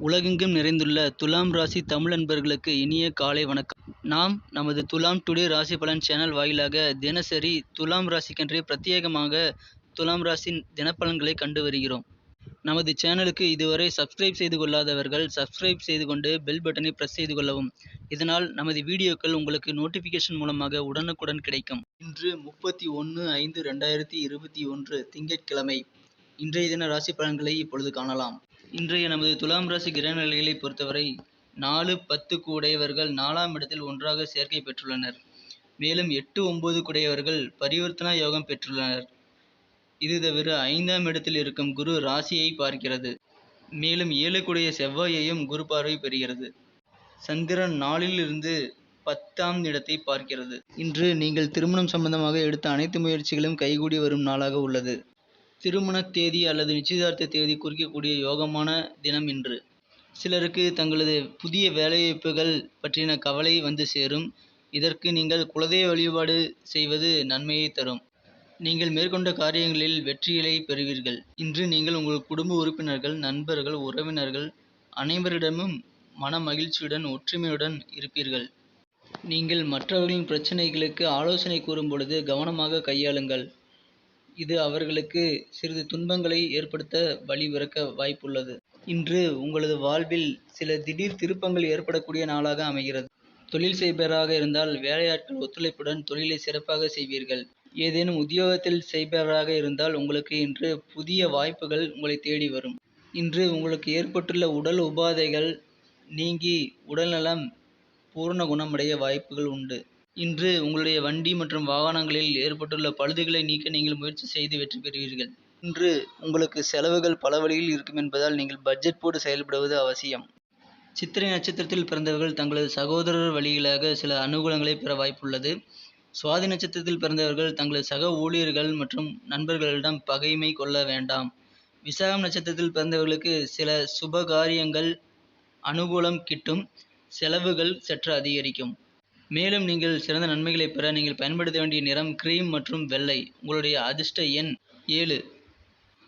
உலகெங்கும் நிறைந்துள்ள துலாம் ராசி தமிழ் நண்பர்களுக்கு இனிய காலை வணக்கம். நாம் நமது துலாம் டுடே ராசி பலன் சேனல் வாயிலாக தினசரி துலாம் ராசிக்கென்றே பிரத்யேகமாக துலாம் ராசியின் தினப்பலன்களை கண்டு வருகிறோம். நமது சேனலுக்கு இதுவரை சப்ஸ்கிரைப் செய்து கொள்ளாதவர்கள் சப்ஸ்கிரைப் செய்து கொண்டு பெல் பட்டனை பிரஸ் செய்து கொள்ளவும். இதனால் நமது வீடியோக்கள் உங்களுக்கு நோட்டிஃபிகேஷன் மூலமாக உடனுக்குடன் கிடைக்கும். இன்று முப்பத்தி ஒன்று ஐந்து ரெண்டாயிரத்தி இருபத்தி ஒன்று திங்கட்கிழமை. இன்றைய தின ராசி பலன்களை இப்பொழுது காணலாம். இன்றைய நமது துலாம் ராசி கிரக நிலைகளை பொறுத்தவரை நாலு பத்து கூடையவர்கள் நாலாம் இடத்தில் ஒன்றாக சேர்க்கை பெற்றுள்ளனர். மேலும் எட்டு ஒன்பது கூடையவர்கள் பரிவர்த்தனா யோகம் பெற்றுள்ளனர். இது தவிர ஐந்தாம் இடத்தில் இருக்கும் குரு ராசியை பார்க்கிறது. மேலும் ஏழுக்குடைய செவ்வாயையும் குரு பார்வை பெறுகிறது. சந்திரன் நாளிலிருந்து பத்தாம் இடத்தை பார்க்கிறது. இன்று நீங்கள் திருமணம் சம்பந்தமாக எடுத்த அனைத்து முயற்சிகளும் கைகூடி வரும் நாளாக உள்ளது. திருமண தேதி அல்லது நிச்சயதார்த்த தேதி குறிக்கக்கூடிய யோகமான தினம் இன்று. சிலருக்கு தங்களது புதிய வேலைவாய்ப்புகள் பற்றின கவலை வந்து சேரும். இதற்கு நீங்கள் குலதெய்வ வழிபாடு செய்வது நன்மையை தரும். நீங்கள் மேற்கொண்ட காரியங்களில் வெற்றிகளை பெறுவீர்கள். இன்று நீங்கள் உங்கள் குடும்ப உறுப்பினர்கள் நண்பர்கள் உறவினர்கள் அனைவரிடமும் மன மகிழ்ச்சியுடன் ஒற்றுமையுடன் இருப்பீர்கள். நீங்கள் மற்றவர்களின் பிரச்சனைகளுக்கு ஆலோசனை கூறும் பொழுது கவனமாக கையாளுங்கள். இது அவர்களுக்கு சிறிது துன்பங்களை ஏற்படுத்த வழிபிறக்க வாய்ப்புள்ளது. இன்று உங்களது வாழ்வில் சில திடீர் திருப்பங்கள் ஏற்படக்கூடிய நாளாக அமைகிறது. தொழில் செய்பவராக இருந்தால் வேலையாட்கள் ஒத்துழைப்புடன் தொழிலை சிறப்பாக செய்வீர்கள். ஏதேனும் உத்தியோகத்தில் செய்பவராக இருந்தால் உங்களுக்கு இன்று புதிய வாய்ப்புகள் உங்களை தேடி வரும். இன்று உங்களுக்கு ஏற்பட்டுள்ள உடல் உபாதைகள் நீங்கி உடல்நலம் பூர்ண குணமடைய வாய்ப்புகள் உண்டு. இன்று உங்களுடைய வண்டி மற்றும் வாகனங்களில் ஏற்பட்டுள்ள பழுதுகளை நீக்க நீங்கள் முயற்சி செய்து வெற்றி பெறுவீர்கள். இன்று உங்களுக்கு செலவுகள் பல வழியில் இருக்கும் என்பதால் நீங்கள் பட்ஜெட் போட்டு செயல்படுவது அவசியம். சித்திரை நட்சத்திரத்தில் பிறந்தவர்கள் தங்களது சகோதரர் வழிகளாக சில அனுகூலங்களை பெற வாய்ப்புள்ளது. சுவாதி நட்சத்திரத்தில் பிறந்தவர்கள் தங்களது சக ஊழியர்கள் மற்றும் நண்பர்களிடம் பகைமை கொள்ள வேண்டாம். விசாகம் நட்சத்திரத்தில் பிறந்தவர்களுக்கு சில சுப காரியங்கள் அனுகூலம் கிட்டும் செலவுகள் சற்று அதிகரிக்கும். மேலும் நீங்கள் சிறந்த நன்மைகளை பெற நீங்கள் பயன்படுத்த வேண்டிய நிறம் கிரீம் மற்றும் வெள்ளை. உங்களுடைய அதிர்ஷ்ட எண் ஏழு.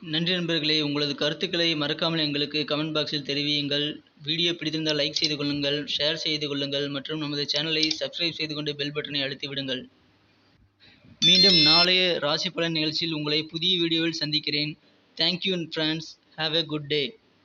நன்றி நண்பர்களே உங்களது கருத்துக்களை மறக்காமல் எங்களுக்கு கமெண்ட் பாக்ஸில் தெரிவியுங்கள். வீடியோ பிடித்திருந்தால் லைக் செய்து கொள்ளுங்கள் ஷேர் செய்து கொள்ளுங்கள் மற்றும் நமது சேனலை சப்ஸ்கிரைப் செய்து கொண்டு பெல் பட்டனை அழுத்தி விடுங்கள். மீண்டும் நாளைய ராசி பலன் நிகழ்ச்சியில் உங்களை புதிய வீடியோவில் சந்திக்கிறேன். Thank you friends have a good day